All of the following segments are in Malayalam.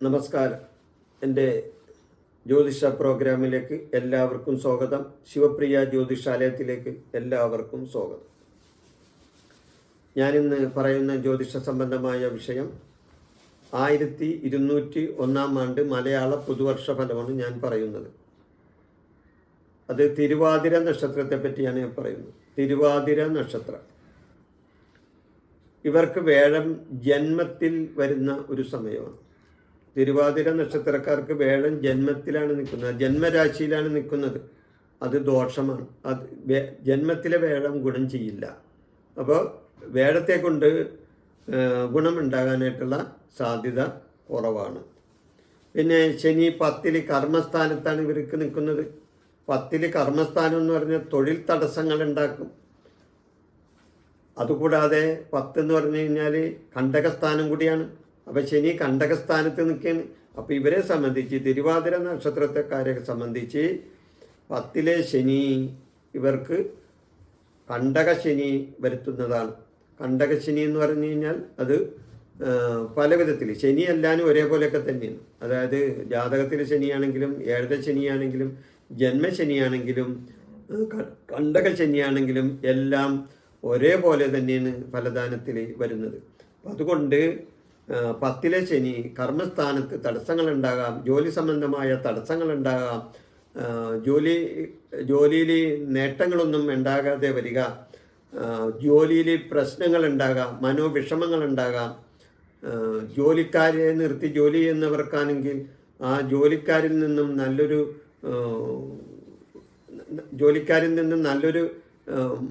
നമസ്കാരം. എന്റെ ജ്യോതിഷ പ്രോഗ്രാമിലേക്ക് എല്ലാവർക്കും സ്വാഗതം. ശിവപ്രിയ ജ്യോതിഷാലയത്തിലേക്ക് എല്ലാവർക്കും സ്വാഗതം. ഞാനിന്ന് പറയുന്ന ജ്യോതിഷ സംബന്ധമായ വിഷയം ആയിരത്തി ഇരുന്നൂറ്റി ഒന്നാം ആണ്ട് മലയാള പുതുവർഷ ഫലമാണ് ഞാൻ പറയുന്നത്. അത് തിരുവാതിര നക്ഷത്രത്തെ പറ്റിയാണ് ഞാൻ പറയുന്നത്. തിരുവാതിര നക്ഷത്രം. ഇവർക്ക് വേഴം ജന്മത്തിൽ വരുന്ന ഒരു സമയമാണ്. തിരുവാതിര നക്ഷത്രക്കാർക്ക് വേഴം ജന്മത്തിലാണ് നിൽക്കുന്നത്. ജന്മരാശിയിലാണ് നിൽക്കുന്നത്. അത് ദോഷമാണ്. അത് ജന്മത്തിലെ വേഴം ഗുണം ചെയ്യില്ല. അപ്പോൾ വേഴത്തെ കൊണ്ട് ഗുണമുണ്ടാകാനായിട്ടുള്ള സാധ്യത കുറവാണ്. പിന്നെ ശനി പത്തിൽ കർമ്മസ്ഥാനത്താണ് ഇവർക്ക് നിൽക്കുന്നത്. പത്തിൽ കർമ്മസ്ഥാനം എന്ന് പറഞ്ഞാൽ തൊഴിൽ തടസ്സങ്ങൾ ഉണ്ടാക്കും അതുകൂടാതെ പത്ത് എന്ന് പറഞ്ഞു കഴിഞ്ഞാൽ കണ്ടകസ്ഥാനം കൂടിയാണ്. അപ്പം ശനി കണ്ടകസ്ഥാനത്ത് നിൽക്കുകയാണ് അപ്പം ഇവരെ സംബന്ധിച്ച് തിരുവാതിര നക്ഷത്രത്തെക്കാരെ സംബന്ധിച്ച് പത്തിലെ ശനി ഇവർക്ക് കണ്ടകശനി വരുത്തുന്നതാണ്. കണ്ടകശനി എന്ന് പറഞ്ഞു കഴിഞ്ഞാൽ അത് പല വിധത്തിൽ ശനി എല്ലാവരും ഒരേപോലെയൊക്കെ തന്നെയാണ്. അതായത് ജാതകത്തിലെ ശനിയാണെങ്കിലും ഏഴര ശനിയാണെങ്കിലും ജന്മശനിയാണെങ്കിലും കണ്ടകൽ ശനിയാണെങ്കിലും എല്ലാം ഒരേപോലെ തന്നെയാണ് ഫലദാനത്തിൽ വരുന്നത്. അതുകൊണ്ട് പത്തിലെ ശനി കർമ്മസ്ഥാനത്ത് തടസ്സങ്ങളുണ്ടാകാം ജോലി സംബന്ധമായ തടസ്സങ്ങളുണ്ടാകാം ജോലി ജോലിയിൽ നേട്ടങ്ങളൊന്നും ഉണ്ടാകാതെ വരിക ജോലിയിൽ പ്രശ്നങ്ങൾ ഉണ്ടാകാം മനോവിഷമങ്ങൾ ഉണ്ടാകാം ജോലിക്കാരെ നിർത്തി ജോലി ചെയ്യുന്നവർക്കാണെങ്കിൽ ആ ജോലിക്കാരിൽ നിന്നും നല്ലൊരു ജോലിക്കാരിൽ നിന്ന് നല്ലൊരു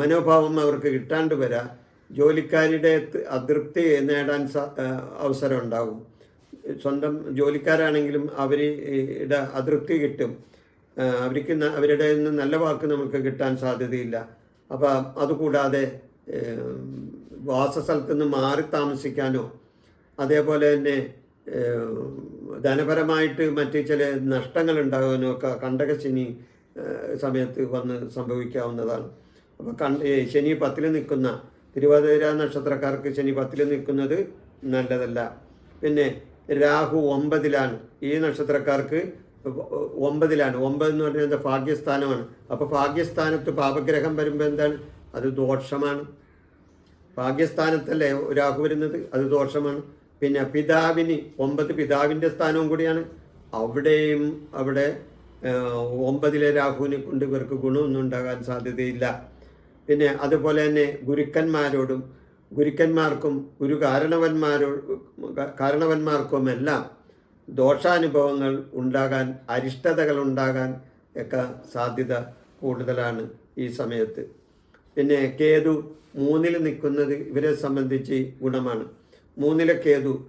മനോഭാവം അവർക്ക് കിട്ടാണ്ട് വരാം ജോലിക്കാരുടെ അതൃപ്തി നേടാൻ അവസരം ഉണ്ടാകും. സ്വന്തം ജോലിക്കാരാണെങ്കിലും അവരുടെ അതൃപ്തി കിട്ടും. അവർക്ക് അവരുടെ നിന്ന് നല്ല വാക്ക് നമുക്ക് കിട്ടാൻ സാധ്യതയില്ല. അപ്പോൾ അതുകൂടാതെ വാസസ്ഥലത്ത് നിന്ന് മാറി താമസിക്കാനോ അതേപോലെ തന്നെ ധനപരമായിട്ട് മറ്റ് ചില നഷ്ടങ്ങൾ ഉണ്ടാകാനോ ഒക്കെ കണ്ടകശനി സമയത്ത് വന്ന് സംഭവിക്കാവുന്നതാണ്. അപ്പോൾ കണ്ട ശനി പത്തിൽ നിൽക്കുന്ന തിരുവാതിര നക്ഷത്രക്കാർക്ക് ശനി പത്തിൽ നിൽക്കുന്നത് നല്ലതല്ല. പിന്നെ രാഹു ഒമ്പതിലാണ്. ഈ നക്ഷത്രക്കാർക്ക് ഒമ്പതിലാണ്. ഒമ്പത് എന്ന് പറഞ്ഞാൽ ഭാഗ്യസ്ഥാനമാണ്. അപ്പോൾ ഭാഗ്യസ്ഥാനത്ത് പാപഗ്രഹം വരുമ്പോൾ എന്താണ്? അത് ദോഷമാണ്. ഭാഗ്യസ്ഥാനത്തല്ലേ രാഹു വരുന്നത്? അത് ദോഷമാണ്. പിന്നെ പിതാവിന് ഒമ്പത് പിതാവിന്റെ സ്ഥാനവും കൂടിയാണ്. അവിടെയും അവിടെ ഒമ്പതിലെ രാഹുവിനെ കൊണ്ട് ഇവർക്ക് ഗുണമൊന്നും ഉണ്ടാകാൻ സാധ്യതയില്ല. പിന്നെ അതുപോലെ തന്നെ ഗുരുക്കന്മാരോടും ഗുരുക്കന്മാർക്കും ഗുരു കാരണവന്മാരോ കാരണവന്മാർക്കും എല്ലാം ദോഷാനുഭവങ്ങൾ ഉണ്ടാകാൻ അരിഷ്ടതകൾ ഉണ്ടാകാൻ ഒക്കെ സാധ്യത കൂടുതലാണ് ഈ സമയത്ത്. പിന്നെ കേതു മൂന്നിൽ നിൽക്കുന്നത് ഇവരെ സംബന്ധിച്ച് ഗുണമാണ്. മൂന്നിലെ കേതു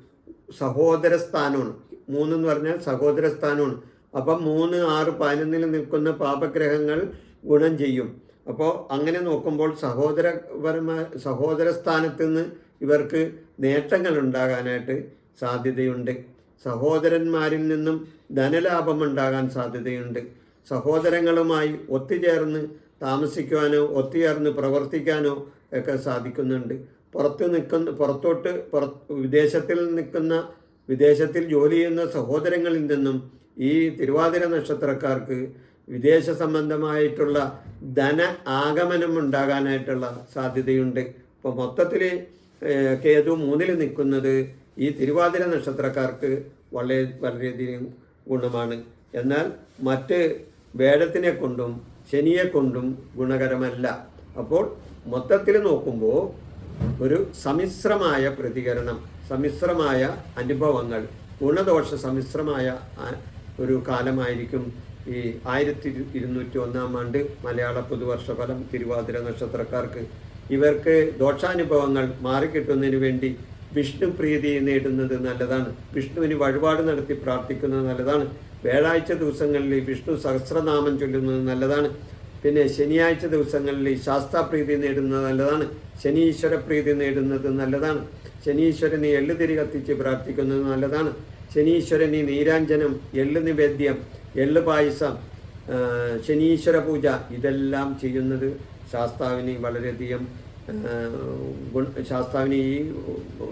സഹോദര സ്ഥാനമാണ്. മൂന്നെന്ന് പറഞ്ഞാൽ സഹോദര സ്ഥാനമാണ്. അപ്പം മൂന്ന് ആറ് പതിനൊന്നിൽ നിൽക്കുന്ന പാപഗ്രഹങ്ങൾ ഗുണം ചെയ്യും. അപ്പോൾ അങ്ങനെ നോക്കുമ്പോൾ സഹോദരപരമായ സഹോദര സ്ഥാനത്ത് നിന്ന് ഇവർക്ക് നേട്ടങ്ങൾ ഉണ്ടാകാനായിട്ട് സാധ്യതയുണ്ട്. സഹോദരന്മാരിൽ നിന്നും ധനലാഭം ഉണ്ടാകാൻ സാധ്യതയുണ്ട്. സഹോദരങ്ങളുമായി ഒത്തുചേർന്ന് താമസിക്കുവാനോ ഒത്തുചേർന്ന് പ്രവർത്തിക്കാനോ ഒക്കെ സാധിക്കുന്നുണ്ട്. പുറത്ത് നിൽക്കുന്ന പുറത്തോട്ട് പുറ വിദേശത്തിൽ നിൽക്കുന്ന വിദേശത്തിൽ ജോലി ചെയ്യുന്ന സഹോദരങ്ങളിൽ നിന്നും ഈ തിരുവാതിര നക്ഷത്രക്കാർക്ക് വിദേശ സംബന്ധമായിട്ടുള്ള ധന ആഗമനം ഉണ്ടാകാനായിട്ടുള്ള സാധ്യതയുണ്ട്. ഇപ്പോൾ മൊത്തത്തിൽ കേതു മൂന്നിൽ നിൽക്കുന്നത് ഈ തിരുവാതിര നക്ഷത്രക്കാർക്ക് വളരെ വളരെയധികം ഗുണമാണ്. എന്നാൽ മറ്റ് വേടത്തിനെ കൊണ്ടും ശനിയെ കൊണ്ടും ഗുണകരമല്ല. അപ്പോൾ മൊത്തത്തിൽ നോക്കുമ്പോൾ ഒരു സമ്മിശ്രമായ പ്രതികരണം സമ്മിശ്രമായ അനുഭവങ്ങൾ ഗുണദോഷ സമ്മിശ്രമായ ഒരു കാലമായിരിക്കും ഈ ആയിരത്തി ഇരുന്നൂറ്റി ഒന്നാം ആണ്ട് മലയാള പുതുവർഷ ഫലം തിരുവാതിര നക്ഷത്രക്കാർക്ക്. ഇവർക്ക് ദോഷാനുഭവങ്ങൾ മാറിക്കിട്ടുന്നതിന് വേണ്ടി വിഷ്ണു പ്രീതി നേടുന്നത് നല്ലതാണ്. വിഷ്ണുവിന് വഴിപാട് നടത്തി പ്രാർത്ഥിക്കുന്നത് നല്ലതാണ്. വ്യാഴാഴ്ച ദിവസങ്ങളിൽ വിഷ്ണു സഹസ്രനാമം ചൊല്ലുന്നത് നല്ലതാണ്. പിന്നെ ശനിയാഴ്ച ദിവസങ്ങളിൽ ശാസ്താപ്രീതി നേടുന്നത് നല്ലതാണ്. ശനീശ്വര പ്രീതി നേടുന്നത് നല്ലതാണ്. ശനീശ്വരനെ എള്ളുതിരി കത്തിച്ച് പ്രാർത്ഥിക്കുന്നത് നല്ലതാണ്. ശനീശ്വരന് നീരാഞ്ജനം എള്ളു നിവേദ്യം എള്ളു പായസം ശനീശ്വര പൂജ ഇതെല്ലാം ചെയ്യുന്നത് ശാസ്താവിന് വളരെയധികം ശാസ്താവിന് ഈ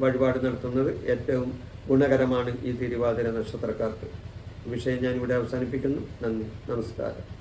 വഴിപാട് നടത്തുന്നത് ഏറ്റവും ഗുണകരമാണ് ഈ തിരുവാതിര നക്ഷത്രക്കാർക്ക്. വിഷയം ഞാനിവിടെ അവസാനിപ്പിക്കുന്നു. നന്ദി. നമസ്കാരം.